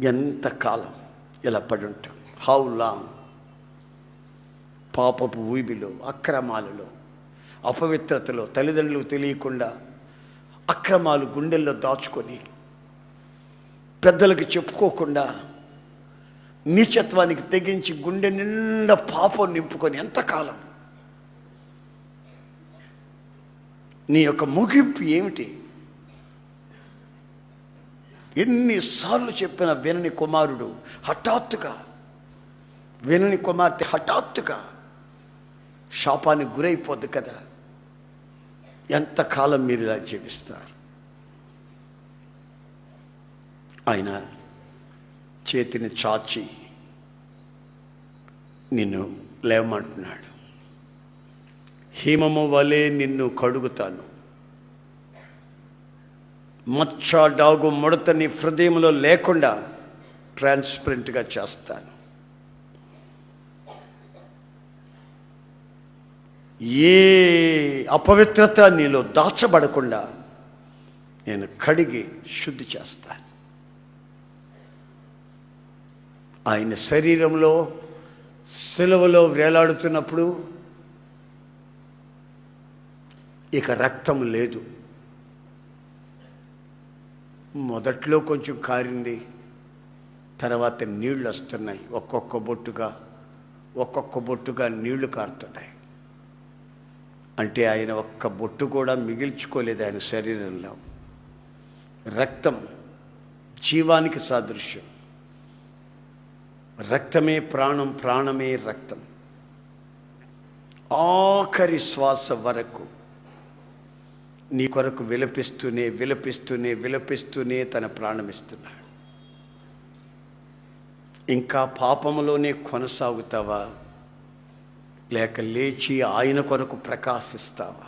ఎంతకాలం ఇలా పడి ఉంటాం హౌ లాంగ్ పాపపు ఊబిలో అక్రమాలలో అపవిత్రతలో తల్లిదండ్రులు తెలియకుండా అక్రమాలు గుండెల్లో దాచుకొని పెద్దలకు చెప్పుకోకుండా నీచత్వానికి తెగించి గుండె నిండా పాపం నింపుకొని ఎంతకాలం? నీ యొక్క ముగింపు ఏమిటి? ఎన్నిసార్లు చెప్పిన వినని కుమారుడు హఠాత్తుగా వినని కుమార్తె హఠాత్తుగా శాపానికి గురైపోద్ది కదా. ఎంతకాలం మీరు ఇలా జీవిస్తారు? ఆయన చేతిని చాచి నిన్ను లేవమంటున్నాడు. హిమము వలె నిన్ను కడుగుతాను. మచ్చ డాగు ముడత నీ హృదయంలో లేకుండా ట్రాన్స్పరెంట్గా చేస్తాను. ఏ అపవిత్రత నీలో దాచబడకుండా నేను కడిగి శుద్ధి చేస్తాను. ఆయన శరీరంలో సెలవులో వేలాడుతున్నప్పుడు ఇక రక్తం లేదు. మొదట్లో కొంచెం కారింది తర్వాత నీళ్ళు వస్తున్నాయి ఒక్కొక్క బొట్టుగా ఒక్కొక్క బొట్టుగా నీళ్ళు కారుతున్నాయి. అంటే ఆయన ఒక్క బొట్టు కూడా మిగిల్చుకోలేదు ఆయన శరీరంలో. రక్తం జీవానికి సాదృశ్యం. రక్తమే ప్రాణం ప్రాణమే రక్తం. ఆఖరి శ్వాస వరకు నీ కొరకు విలపిస్తూనే విలపిస్తూనే విలపిస్తూనే తన ప్రాణమిస్తున్నాడు. ఇంకా పాపములోనే కొనసాగుతావా? లేక లేచి ఆయన కొరకు ప్రకాశిస్తావా?